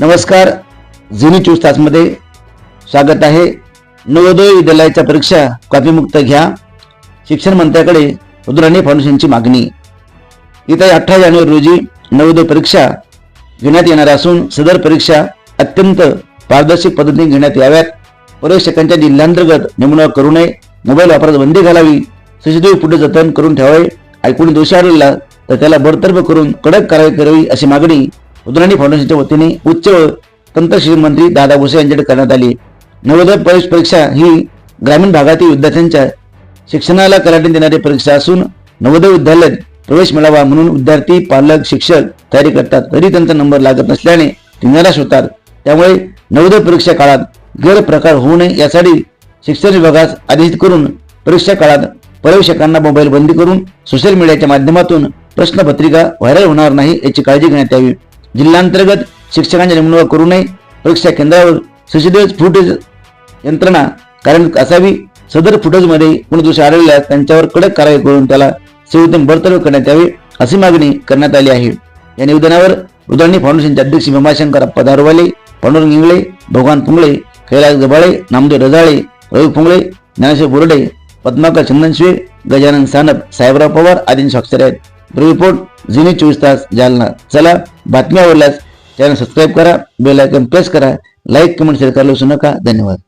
नमस्कार जुनी चोवीस तासमध्ये स्वागत आहे. नवोदय विद्यालयाच्या परीक्षा कॉपीमुक्त घ्या. शिक्षण मंत्र्याकडे रुद्राणी फाउंडेशनची मागणी. येत्या अठरा जानेवारी रोजी नवोदय परीक्षा घेण्यात येणार असून सदर परीक्षा अत्यंत पारदर्शक पद्धतीने घेण्यात याव्यात. परीक्षकांच्या जिल्ह्यांतर्गत नेमणूक करू नये. मोबाईल वापरात बंदी घालावी. सीसीटीव्ही फुटेज जतन करून ठेवावे. ऐकून दोषी आढळला तर त्याला बडतर्फ करून कडक कारवाई करावी अशी मागणी रुद्राणी फाउंडेशनच्या वतीने उच्च व तंत्र मंत्री दादा भुसे यांच्याकडे करण्यात आली. नवोदय प्रवेश परीक्षा ही ग्रामीण भागातील विद्यार्थ्यांच्या शिक्षणाला कलाटणी देणारी परीक्षा असून नवोदय विद्यालयात प्रवेश मिळावा म्हणून विद्यार्थी पालक शिक्षक तयारी करतात. तरी त्यांचा नंबर लागत नसल्याने ते निराश होतात. त्यामुळे नवोदय परीक्षा काळात गैरप्रकार होऊ नये यासाठी शिक्षण विभागास आदेशित करून परीक्षा काळात प्रवेशकांना मोबाईल बंदी करून सोशल मीडियाच्या माध्यमातून प्रश्नपत्रिका व्हायरल होणार नाही याची काळजी घेण्यात यावी. जिल्ह्यांतर्गत शिक्षकांच्या नेमणूक करू नये. परीक्षा केंद्रावर सीसीटीव्ही फुटेज यंत्रणा. कारण असावी सदर फुटेजमध्ये कोणी दोषी आढळल्यास त्यांच्यावर कडक कारवाई करून त्याला सेवेतून बडतर्फ करण्यात यावी अशी मागणी करण्यात आली आहे. या निवेदनावर उदळणी फाउंडेशनचे अध्यक्ष भीमाशंकर अप्पा दारवाले पांडुरंग इंगळे भगवान पुंगळे कैलास गबाळे नामदेव रजाळे रवी पुंगळे ज्ञानेश्वर बोर्डे पद्माकर चंदनशिवे गजानन सानप साहेबराव पवार आदींची स्वाक्षरी आहेत. रिपोर्ट जुनी चोवीस तास जालना. चला बातम्या आवडल्यास चॅनल सबस्क्राईब करा बेल आयकॉन प्रेस करा लाईक कमेंट शेअर करायला विसरू नका. धन्यवाद.